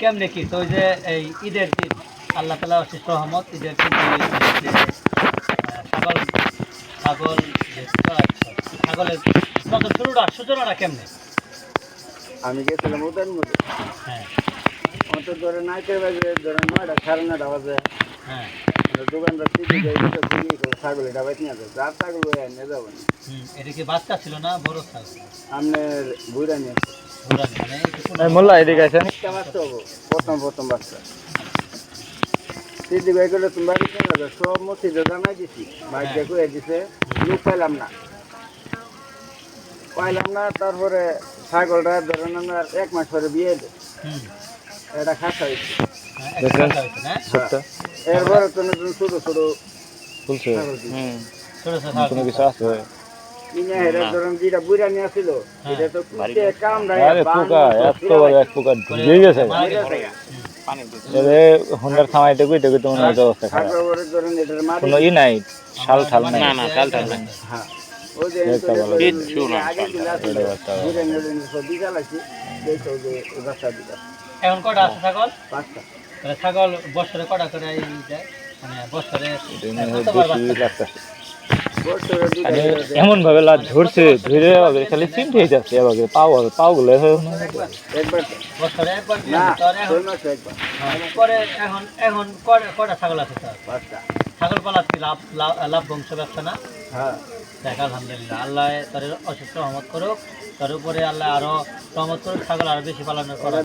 কেমনে কি? তো যে এই ঈদের দিন আল্লাহ তালা অশেষ রহমত ঈদের দিন ছাগল ছাগল ছাগলের মতো শুরুটা সূচনাটা কেমনে? আমি গেছিলাম ওদের মধ্যে। হ্যাঁ। অত ধরে নাইতে বাজে ধরে নয়টা সাড়ে নয়টা বাজে। হ্যাঁ। দোকানদার সিটি যাই ছাগল এটা বাইতে নিয়ে যাবে আর ছাগল নিয়ে যাব না। হুম, এটা কি বাচ্চা ছিল না বড় ছাগল? আপনার বুড়া নিয়ে ঘোড়া নিয়ে, একটু ছোট। মোল্লা এদিকে আছেন একটা বাচ্চা হব প্রথম প্রথম বাচ্চা। সিটি ভাই করলে তুমি বাড়ি কেন যাবে সব মসজিদে জানাই দিছি। ভাইকে কয়ে দিছে লোক পাইলাম না। পাইলাম না তারপরে ছাগলটা ধরেন আমরা এক মাস পরে বিয়ে দেয় এটা খাসা হয়েছে। হ্যাঁ, একটা বাচ্চা হয়েছে না? সবটা এরপরে তো নতুন ছোট ছোট খুলছে হুম। ছোট ছোট কোনো কিছু আছে। কিনে হেরে ধরেন যেটা বুড়া নিয়ে আসছিল এটা তো কুটে কামড়ায় আরে পোকা এত বড় এক পোকা ঢুকে গেছে। মারা গেছে। এরে হোন্ডার থামাইতে কইতে কইতে মনে হয় অবস্থা খারাপ। কোনো ই নাই শাল ঠাল নাই। না না শাল ঠাল হ্যাঁ। ওই যে একটা বলো। কিচ্ছু না এখন কটা আছে ছাগল? পাঁচটা। ছাগল বছরে কটা করে এই দেয় মানে বছরে করে। এমন ভাবে লাভ ঝরছে ধরে আবার খালি চিমটে যাচ্ছে আবার পাও পাও গুলো হয়, এখন এখন কটা ছাগল আছে ছাগল পালার কি লাভ লাভ লাভ বংশ ব্যবসা না? হ্যাঁ। দেখ আলহামদুলিল্লাহ আল্লাহ তার অসুস্থ রহমত করুক। তার উপরে আল্লাহ আরও রহমত করুক ছাগল আরও বেশি পালন করার